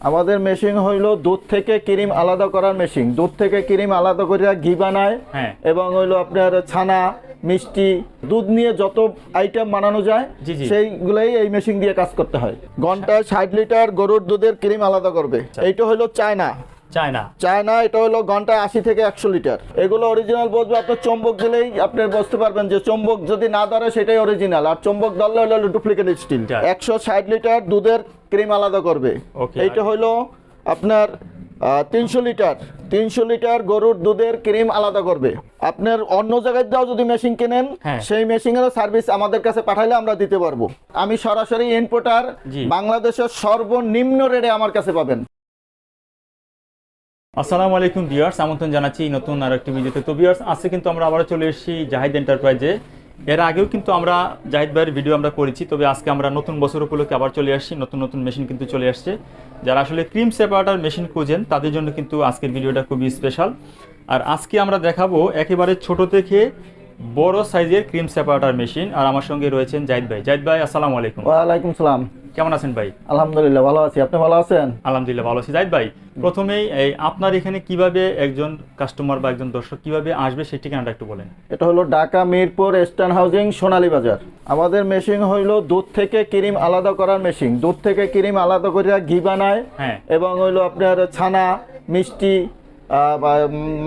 আমাদের মেশিন হইল দুধ থেকে ক্রিম আলাদা করার মেশিন দুধ থেকে ক্রিম আলাদা করিয়া ঘি বানায় হ্যাঁ। এবং হইল আপনার ছানা মিষ্টি দুধ নিয়ে যত আইটেম বানানো যায়। সেইগুলাই এই মেশিন দিয়ে কাজ করতে হয় ঘন্টায় ষাট লিটার গরুর দুধের ক্রিম আলাদা করবে আচ্ছা। এইটা হইল চায়না চায়না। চায়না এটা হলো ঘন্টায় আশি থেকে একশো লিটার। এগুলো অরিজিনাল বলব আপনার চম্বক দিলেই আপনি বুঝতে পারবেন যে চম্বক যদি না ধরে সেটাই অরিজিনাল আর চম্বক ধরলে হলো ডুপ্লিকেট স্টিল একশো ষাট লিটার দুধের ক্রিম আলাদা করবে। এইটা হলো আপনার তিনশো লিটার। তিনশো লিটার গরুর দুধের ক্রিম আলাদা করবে। আপনার অন্য জায়গায় দাও যদি মেশিন কেনেন হ্যাঁ। সেই মেশিনেরও সার্ভিস আমাদের কাছে পাঠাইলে আমরা দিতে পারব। আমি সরাসরি ইনপুটার বাংলাদেশের সর্বনিম্ন রেটে আমার কাছে পাবেন। আসসালামু আলাইকুম বিয়ার্স আমন্ত্রণ জানাচ্ছি নতুন আর একটি ভিডিওতে। তো বিয়ার্স আজকে কিন্তু আমরা আবারও চলে এসেছি জাহিদ এন্টারপ্রাইজে। এর আগেও কিন্তু আমরা জাহিদ ভাইয়ের ভিডিও আমরা করেছি, তবে আজকে আমরা নতুন বছর উপলক্ষে আবার চলে আসছি, নতুন নতুন মেশিন কিন্তু চলে আসছে। যারা আসলে ক্রিম সেপারেটার মেশিন খুঁজেন, তাদের জন্য কিন্তু আজকের ভিডিওটা খুবই স্পেশাল আর আজকে আমরা দেখাবো একেবারে ছোট থেকে বড় সাইজের ক্রিম সেপারেটার মেশিন। আর আমার সঙ্গে রয়েছেন জাহিদ ভাই। জাহিদ ভাই, আসসালামু আলাইকুম। ওয়ালাইকুম সালাম। কেমন আছেন ভাই? আলহামদুলিল্লাহ ভালো আছি। আপনি ভালো আছেন? আলহামদুলিল্লাহ ভালো আছি। জাহিদ ভাই প্রথমেই এই আপনার এখানে কীভাবে একজন কাস্টমার বা একজন দর্শক কীভাবে আসবে সেই ঠিকানাটা একটু বলেন। এটা হলো ঢাকা মিরপুর ইস্টার্ন হাউজিং সোনালী বাজার। আমাদের মেশিন হইল দুধ থেকে ক্রিম আলাদা করার মেশিন দুধ থেকে ক্রিম আলাদা করে ঘি বানায় হ্যাঁ। এবং হইল আপনার ছানা মিষ্টি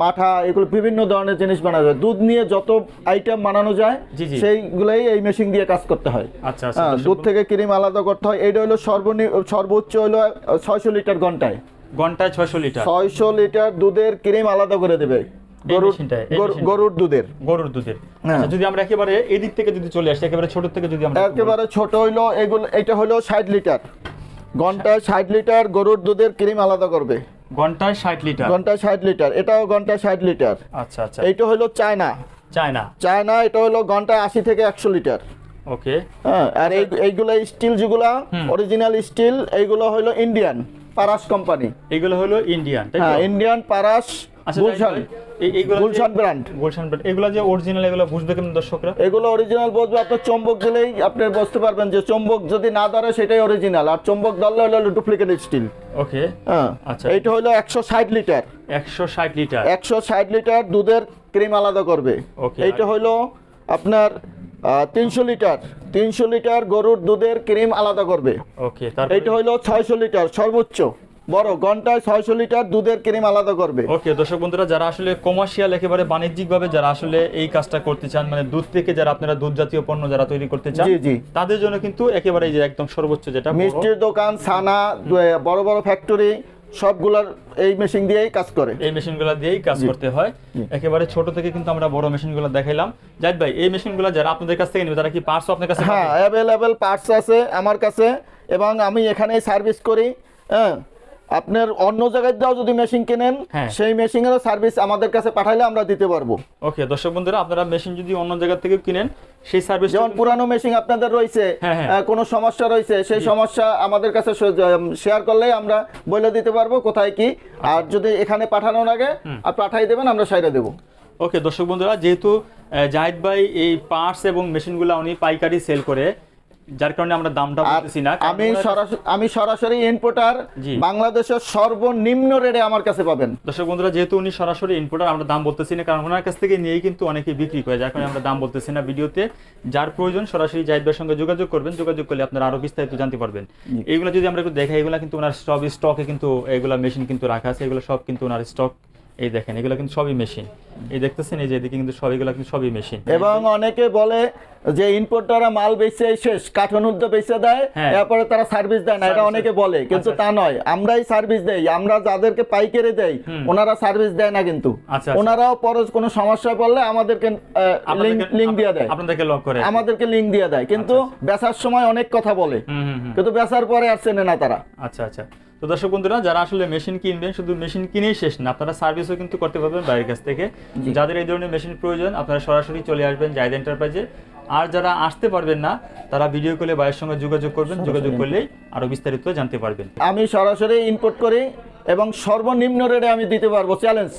মাঠা এগুলো বিভিন্ন ধরনের জিনিস বানানো যায়। দুধ নিয়ে যত আইটেম বানানো যায়। সেইগুলাই এই মেশিন দিয়ে কাজ করতে হয়। আচ্ছা আচ্ছা হ্যাঁ, দুধ থেকে ক্রিম আলাদা করতে হয়। এইটা হলো সর্বনি সর্বোচ্চ হলো ছয়শো লিটার ঘন্টায়। ঘন্টায় ছয়শো লিটার। ছয়শো লিটার দুধের ক্রিম আলাদা করে দেবে। গরুর দুধের। গরুর দুধের। হ্যাঁ। আচ্ছা, যদি আমরা একেবারে এদিক থেকে যদি চলে আসি একেবারে ছোট থেকে যদি আমরা একেবারে ছোট হইল এগুলো এটা হলো ষাট লিটার। ঘন্টায় ষাট লিটার গরুর দুধের ক্রিম আলাদা করবে। ঘন্টায় ষাট লিটার। ঘন্টায় ষাট লিটার। এটাও ঘন্টায় ষাট লিটার। আচ্ছা আচ্ছা। এইটা হলো চায়না। চায়না। চায়না এটা হলো ঘন্টায় আশি থেকে একশো লিটার। ওকে। হ্যাঁ আর এই এইগুলা স্টিল যেগুলা অরিজিনাল স্টিল এইগুলো হলো ইন্ডিয়ান পারাস কোম্পানি। এগুলো হলো ইন্ডিয়ান? হ্যাঁ ইন্ডিয়ান পারাস আচ্ছা গুলশান। এইগুলো গুলশান ব্র্যান্ড গুলশান ব্র্যান্ড এগুলো যে অরিজিনাল এগুলো বুঝবে কেমন দর্শকরা? এগুলো অরিজিনাল বলব আপনার চম্বক দিলেই আপনি বুঝতে পারবেন যে চম্বক যদি না ধরে সেটাই অরিজিনাল আর চম্বক ধরলে হলো ডুপ্লিকেট স্টিল ওকে। হ্যাঁ আচ্ছা। এইটা হলো একশো ষাট লিটার। একশো ষাট লিটার। একশো ষাট লিটার দুধের ক্রিম আলাদা করবে। Okay. এইটা হলো আপনার তিনশো লিটার তিনশো লিটার গরুর দুধের ক্রিম আলাদা করবে। ওকে এইটা হলো ছয়শো লিটার সর্বোচ্চ। বড় ঘন্টায় ছয়শো লিটার দুধের ক্রিম আলাদা করবে। ওকে দর্শক বন্ধুরা যারা আসলে কমার্শিয়াল একেবারে বাণিজ্যিকভাবে যারা আসলে এই কাজটা করতে চান মানে দুধ থেকে যারা আপনারা দুধ জাতীয় পণ্য যারা তৈরি করতে চান জি, জি। তাদের জন্য কিন্তু একেবারে এই যে একদম সর্বোচ্চ যেটা মিষ্টির দোকান ছানা বড় বড় ফ্যাক্টরি সবগুলার এই মেশিন দিয়েই কাজ করে। এই মেশিনগুলা দিয়েই কাজ করতে হয়। একেবারে ছোট থেকে কিন্তু আমরা বড় মেশিনগুলো দেখাইলাম। জাহিদ ভাই এই মেশিনগুলো যারা আপনাদের কাছ থেকে নেবে তারা কি পার্টস আপনার কাছে হ্যাঁ? অ্যাভেলেবেল পার্টস আছে আমার কাছে এবং আমি এখানেই সার্ভিস করি হ্যাঁ। আপনার অন্য জায়গায় দাও যদি মেশিন কেনেন হ্যাঁ। সেই মেশিনেরও সার্ভিস আমাদের কাছে পাঠাইলে আমরা দিতে পারব। ওকে দর্শক বন্ধুরা আপনারা মেশিন যদি অন্য জায়গা থেকে কিনেন সেই সার্ভিস যেমন পুরানো মেশিন আপনাদের রয়েছে হ্যাঁ, হ্যাঁ। কোনো সমস্যা রয়েছে সেই সমস্যা আমাদের কাছে শেয়ার করলেই আমরা বলে দিতে পারব কোথায় কি। আর যদি এখানে পাঠানোর আগে আর পাঠাই দেবেন আমরা সাইডে দেবো। ওকে দর্শক বন্ধুরা যেহেতু জাহিদ ভাই এই পার্টস এবং মেশিনগুলো উনি পাইকারি সেল করে যার কারণে আমরা দামটা বলতেছি না আমি সরাসরি আমি সরাসরি বাংলাদেশের সর্বনিম্ন রেটে আমার কাছে পাবেন। দর্শক বন্ধুরা যেহেতু উনি সরাসরি আমরা দাম বলতেছি না কারণ ওনার কাছ থেকে নিয়েই কিন্তু অনেকে বিক্রি করে যার কারণে আমরা দাম বলতেছি না ভিডিওতে। যার প্রয়োজন সরাসরি জাহিদ ভাইয়ের সঙ্গে যোগাযোগ করবেন যোগাযোগ করলে আপনারা আরও বিস্তারিত জানতে পারবেন। এইগুলো যদি আমরা একটু দেখাই এগুলো কিন্তু ওনার সব স্টকে কিন্তু এগুলা মেশিন কিন্তু রাখা আছে এগুলো সব কিন্তু ওনার স্টক এই দেখেন এগুলো কিন্তু সবই মেশিন এই দেখতেছেন এই যে এদিকে কিন্তু সব এগুলো কিন্তু সবই মেশিন এবং অনেকে বলে যে ইনপুটরা মাল বেচে শেষ কাঠন উদ্যোগ বেচে দেয় হ্যাঁ। এরপরে তারা সার্ভিস দেয় না। এটা অনেকে বলে কিন্তু আচ্ছা। তা নয়। আমরাই সার্ভিস দেই আমরা যাদেরকে পাইকারি দেই ওনারা সার্ভিস দেয় না কিন্তু। আচ্ছা, আচ্ছা। ওনারাও পরে কোনো সমস্যায় পড়লে আমাদেরকে লিঙ্ক দিয়ে দেয়। আপনাদেরকে লক করে। আমাদেরকে লিঙ্ক দিয়ে দেয়। কিন্তু বেচার সময় অনেক কথা বলে। কিন্তু বেচার পরে আর চেনে না তারা। আচ্ছা আচ্ছা। তো দর্শক বন্ধুরা যারা আসলে মেশিন কিনবেন শুধু মেশিন কিনেই শেষ না আপনারা সার্ভিসও কিন্তু করতে পারবেন বাইরের কাছ থেকে। যাদের এই ধরনের মেশিন প্রয়োজন আপনারা সরাসরি চলে আসবেন জায়দ এন্টারপ্রাইজে আর যারা আসতে পারবেন না তারা ভিডিও কলে বাইরের সঙ্গে যোগাযোগ করবেন। যোগাযোগ করলেই আরও বিস্তারিত জানতে পারবেন। আমি সরাসরি ইনপুট করে এবং সর্বনিম্ন রেটে আমি দিতে পারব। চ্যালেঞ্জ